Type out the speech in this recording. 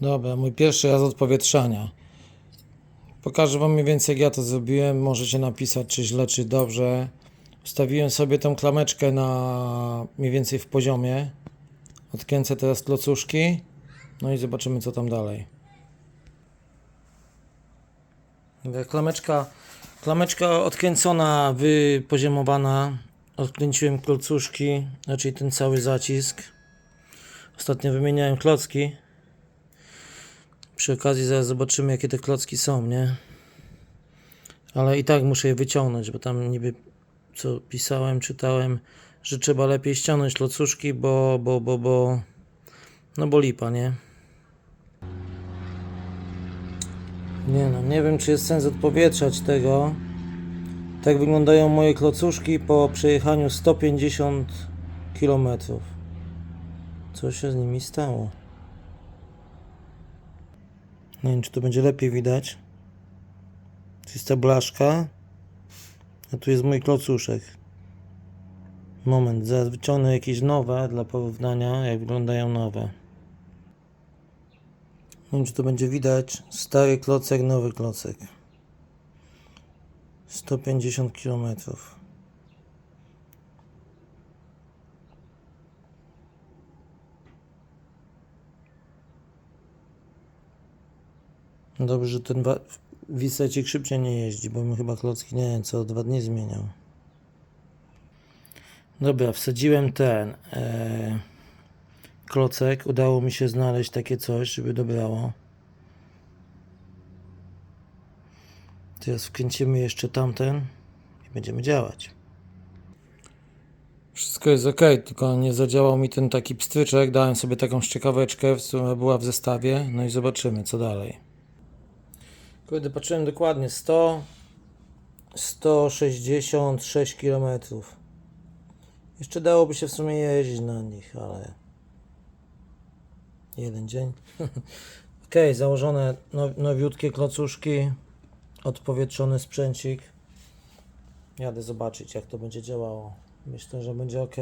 Dobra, mój pierwszy raz odpowietrzania. Pokażę Wam mniej więcej jak ja to zrobiłem. Możecie napisać czy źle, czy dobrze. Ustawiłem sobie tą klameczkę na mniej więcej w poziomie. Odkręcę teraz klocuszki. No i zobaczymy co tam dalej. Klameczka, klameczka odkręcona, wypoziomowana. Odkręciłem klocuszki, znaczy ten cały zacisk. Ostatnio wymieniałem klocki. Przy okazji zaraz zobaczymy jakie te klocki są, nie? Ale i tak muszę je wyciągnąć, bo tam niby co pisałem, czytałem, że trzeba lepiej ściągnąć klocuszki, bo, bo, bo, bo, no bo lipa, nie? Nie no, nie wiem czy jest sens odpowietrzać tego. Tak wyglądają moje klocuszki po przejechaniu 150 km. Co się z nimi stało? Nie wiem, czy to będzie lepiej widać. To jest ta blaszka. A tu jest mój klocuszek. Moment, zaraz wyciągnę jakieś nowe dla porównania, jak wyglądają nowe. Nie wiem, czy to będzie widać. Stary klocek, nowy klocek. 150 km. Dobrze, że ten wisecik szybciej nie jeździ, bo mi chyba klocki nie wiem, co dwa dni zmieniał. Dobra, wsadziłem ten e, klocek. Udało mi się znaleźć takie coś, żeby dobrało. Teraz wkręcimy jeszcze tamten i będziemy działać. Wszystko jest ok, tylko nie zadziałał mi ten taki pstryczek. Dałem sobie taką szczekaweczkę, która była w zestawie. No i zobaczymy, co dalej. Kurde, patrzyłem dokładnie 100 166 km. Jeszcze dałoby się w sumie jeździć na nich, ale jeden dzień. ok, założone now, nowiutkie klocuszki, odpowietrzony sprzęcik. Jadę zobaczyć jak to będzie działało. Myślę, że będzie ok.